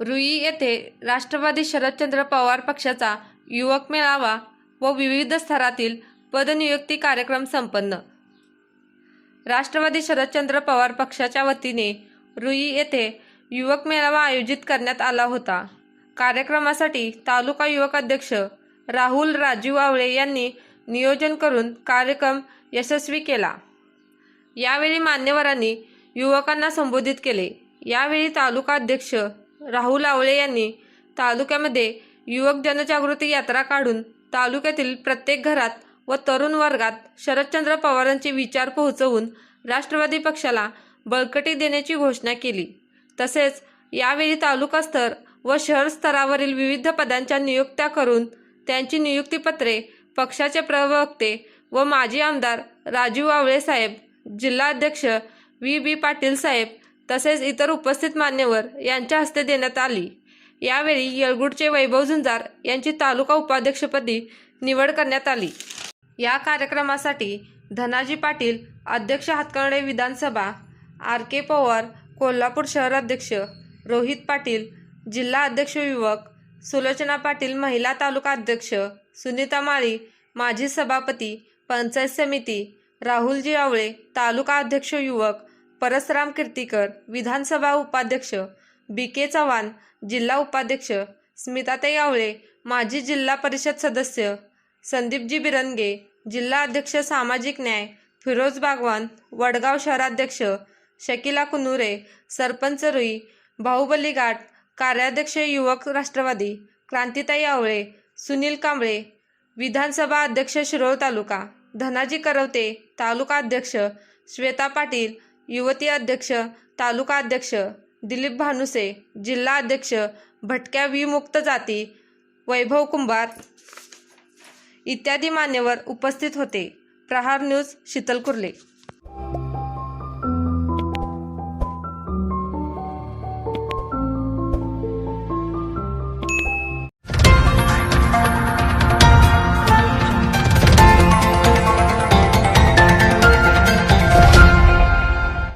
रुई येथे राष्ट्रवादी शरदचंद्र पवार पक्षाचा युवक मेळावा व विविध स्तरातील पदनियुक्ती कार्यक्रम संपन्न. राष्ट्रवादी शरदचंद्र पवार पक्षाच्या वतीने रुई येथे युवक मेळावा आयोजित करण्यात आला होता. कार्यक्रमासाठी तालुका युवक अध्यक्ष राहुल राजीव आवळे यांनी नियोजन करून कार्यक्रम यशस्वी केला. यावेळी मान्यवरांनी युवकांना संबोधित केले. यावेळी तालुका अध्यक्ष राहुल आवळे यांनी तालुक्यामध्ये युवक जनजागृती यात्रा काढून तालुक्यातील प्रत्येक घरात व तरुण वर्गात शरदचंद्र पवारांचे विचार पोहोचवून राष्ट्रवादी पक्षाला बळकटी देण्याची घोषणा केली. तसेच यावेळी तालुका स्तर व शहर स्तरावरील विविध पदांच्या नियुक्त्या करून त्यांची नियुक्तीपत्रे पक्षाचे प्रवक्ते व माजी आमदार राजीव आवळे साहेब जिल्हाध्यक्ष व्ही. बी. पाटील साहेब तसेच इतर उपस्थित मान्यवर यांच्या हस्ते देण्यात आली. यावेळी येळगुडचे वैभव झुंजार यांची तालुका उपाध्यक्षपदी निवड करण्यात आली. या कार्यक्रमासाठी धनाजी पाटील अध्यक्ष हातकर्णे विधानसभा आर के पवार कोल्हापूर शहराध्यक्ष रोहित पाटील जिल्हा अध्यक्ष युवक सुलोचना पाटील महिला तालुका अध्यक्ष सुनीता माळी माजी सभापती पंचायत समिती राहुलजी आवळे तालुका अध्यक्ष युवक परसराम कीर्तीकर विधानसभा उपाध्यक्ष बी के चव्हाण जिल्हा उपाध्यक्ष स्मिताताई आवळे माजी जिल्हा परिषद सदस्य संदीपजी बिरंगे जिल्हा अध्यक्ष सामाजिक न्याय फिरोज बागवान वडगाव शहराध्यक्ष शकिला कुनुरे सरपंच रुई बाहुबली घाट कार्याध्यक्ष युवक राष्ट्रवादी क्रांतिताई आवळे सुनील कांबळे विधानसभा अध्यक्ष शिरोळ तालुका धनाजी करवते तालुका अध्यक्ष श्वेता पाटील युवती अध्यक्ष तालुका अध्यक्ष दिलीप भानुसे जिल्हा अध्यक्ष भटक्या विमुक्त जाती वैभव कुंभार इत्यादी मान्यवर उपस्थित होते. प्रहार न्यूज शीतल कुर्ले